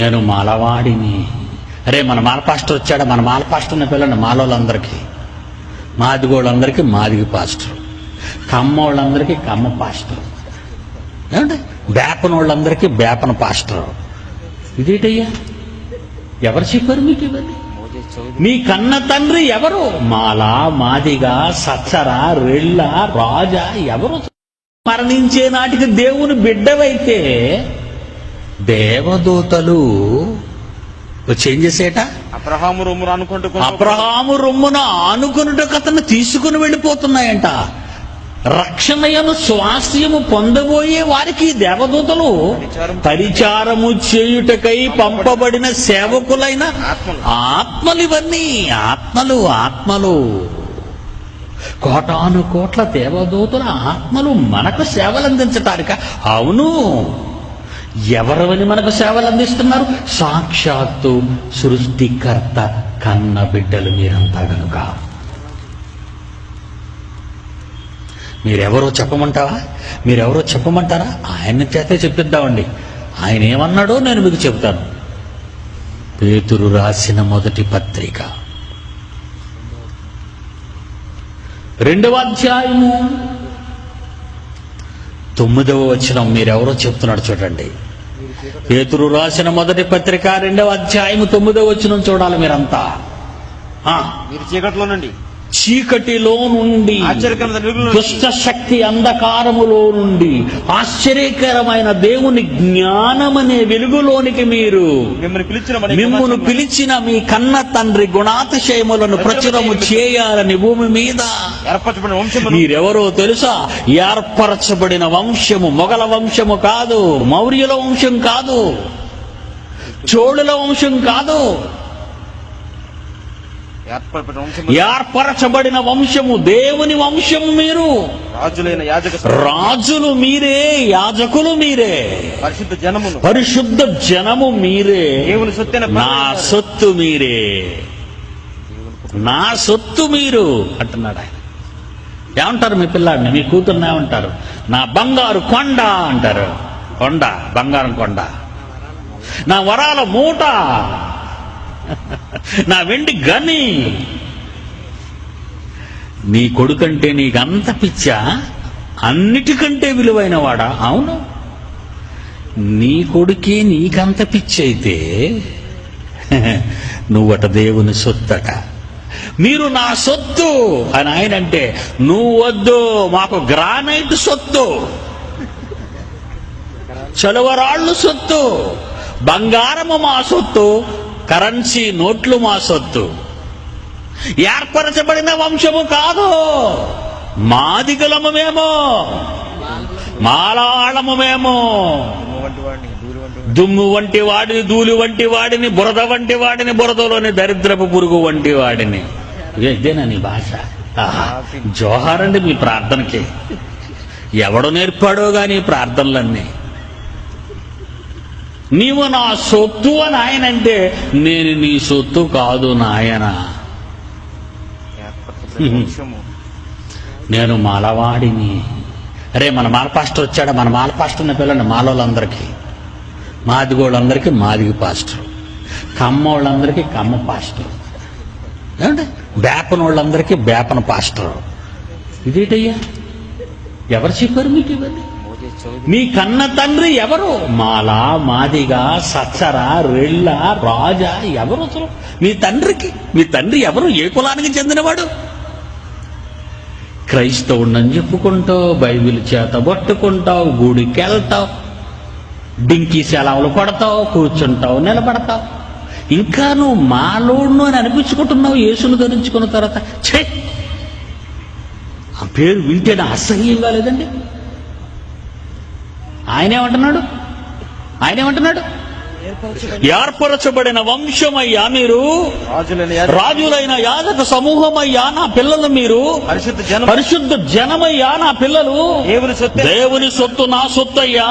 నేను మాలవాడిని. అరే మన మాల పాస్టర్ మన మాల పాస్టర్ని పిల్లండి మాలోళ్ళందరికీ. మాదిగోళ్ళందరికీ మాదిగి పాస్టర్. కమ్మోళ్ళందరికీ కమ్మ పాస్టర్. ఏమంటే బేపనోళ్ళందరికీ బేపన పాస్టర్. ఇదేటయ్యా? ఎవరు చెప్పారు మీకు ఇవన్నీ? మీ కన్న తండ్రి ఎవరు? మాల మాదిగా సచ్చర రెళ్ళ రాజా ఎవరు? మరణించే నాటికి దేవుని బిడ్డవైతే దేవదూతలు ఏం చేసేట? అబ్రహాము రొమ్మును అనుకుంటూ అబ్రహాము రొమ్మున ఆనుకున్నట్టు అతను తీసుకుని వెళ్ళిపోతున్నాయంట. రక్షణయను స్వాస్థ్యము పొందబోయే వారికి దేవదూతలు పరిచారము చేయుటకై పంపబడిన సేవకులైన ఆత్మలు. ఆత్మలు ఇవన్నీ. ఆత్మలు ఆత్మలు. కోటాను కోట్ల దేవదూతల ఆత్మలు మనకు సేవలు అందించటానిక అవును. ఎవరవని మనకు సేవలు అందిస్తున్నారు సాక్షాత్తు సృష్టికర్త కన్న బిడ్డలు మీరంతా గనుక. మీరెవరో చెప్పమంటావా? మీరెవరో చెప్పమంటారా? ఆయన చేతే చెప్పిద్దామండి. ఆయన ఏమన్నాడో నేను మీకు చెప్తాను పేతురు రాసిన మొదటి పత్రిక. రెండవ అధ్యాయము. తొమ్మిదవ వచనం మీరెవరో చెప్తున్నాడు చూడండి. పేతురు రాసిన మొదటి పత్రిక రెండవ అధ్యాయము తొమ్మిదో వచ్చిన చూడాలి మీరంతా. ఆ, మీరు చీకట్లో నుండి చీకటిలో నుండి దుష్ట శక్తి అంధకారములో నుండి ఆశ్చర్యకరమైన దేవుని జ్ఞానమనే వెలుగులోనికి మీరు మిమ్మల్ని పిలిచిన మీ కన్న తండ్రి గుణాతిశయములను ప్రచురము చేయాలని భూమి మీద. మీరెవరో తెలుసా? ఏర్పరచబడిన వంశము మొగల వంశము కాదు మౌర్యుల వంశం కాదు చోళుల వంశం కాదు. ఏర్పరచబడిన వంశము దేవుని వంశము మీరు. రాజులైన యాజక రాజులు మీరే యాజకులు మీరే. పరిశుద్ధ జనమును. పరిశుద్ధ జనము మీరే. దేవుని సొత్తైన నా సొత్తు మీరే. నా సొత్తు మీరు అంటున్నాడు ఆయన. ఏమంటారు మీ పిల్లాడిని? మీ కూతుర్ని ఏమంటారు? నా బంగారు కొండ అంటారు. కొండ బంగారం కొండ. నా వరాల మూట. నా వెండి గని. నీ కొడుకంటే నీకంత పిచ్చా? అన్నిటికంటే విలువైన వాడా అవును. నీ కొడుకే నీకంత పిచ్చైతే అయితే నువ్వట దేవుని సొత్తట. మీరు నా సొత్తు అని ఆయన అంటే నువ్వు వద్దు మాకు గ్రానైట్ సొత్తు. చలువరాళ్ళు సొత్తు. బంగారము మా సొత్తు. కరెన్సీ నోట్లు మా సొత్తు. ఏర్పరచబడిన వంశము కాదు. మాదిగలము మేమో. మాలాళము దుమ్ము వంటి వాడిని ధూళి వంటి వాడిని బురద వంటి వాడిని బురదలోని దరిద్రపు పురుగు వంటి వాడిని. ఇదేనా నీ భాష? ఆహా. జోహార్ అండి మీ ప్రార్థనకి. ఎవడు నేర్పాడో గాని ప్రార్థనలన్నీ. నీవు నా సొత్తు అని ఆయన అంటే నేను నీ సొత్తు కాదు నాయన. నేను మాలవాడిని. అరే మన మాల పాస్టర్ వచ్చాడా? మన మాల పాస్టర్ని పిల్లండి మాలోళ్ళందరికీ. మాదిగోళ్ళందరికీ మాదిగి పాస్టర్. కమ్మోళ్ళందరికీ కమ్మ పాస్టర్. ఏమంటే బేపనోళ్ళందరికీ బేపన పాస్టర్. ఇదేటయ్యా? ఎవరు చెప్పారు మీకు ఇవన్నీ? మీ కన్న తండ్రి ఎవరు? మాల మాదిగా సచ్చర రెళ్ళ రాజా ఎవరు అసలు? మీ తండ్రికి మీ తండ్రి ఎవరు? ఏ కులానికి చెందినవాడు? క్రైస్తవుడని చెప్పుకుంటావు బైబిల్ చేత పట్టుకుంటావు గుడికి వెళ్తావు డింకి సెలవులు కొడతావు కూర్చుంటావు నిలబడతావు. ఇంకా నువ్వు మాలోడును అని అనిపించుకుంటున్నావు యేసును ధరించుకున్న తర్వాత. చే ఆ పేరు వింటేనే అసహ్యంగా లేదండి? ఆయన ఏమంటున్నాడు ఆయన ఏమంటున్నాడు ఏర్పరచబడిన వంశమయ్యా మీరు. రాజులైన యాజక రాజులైన యాజక సమూహమయ్యా నా పిల్లలు మీరు. పరిశుద్ధ జనం పరిశుద్ధ జనమయ్యా నా పిల్లలు. దేవుని సొత్తు నా సొత్తయ్యా.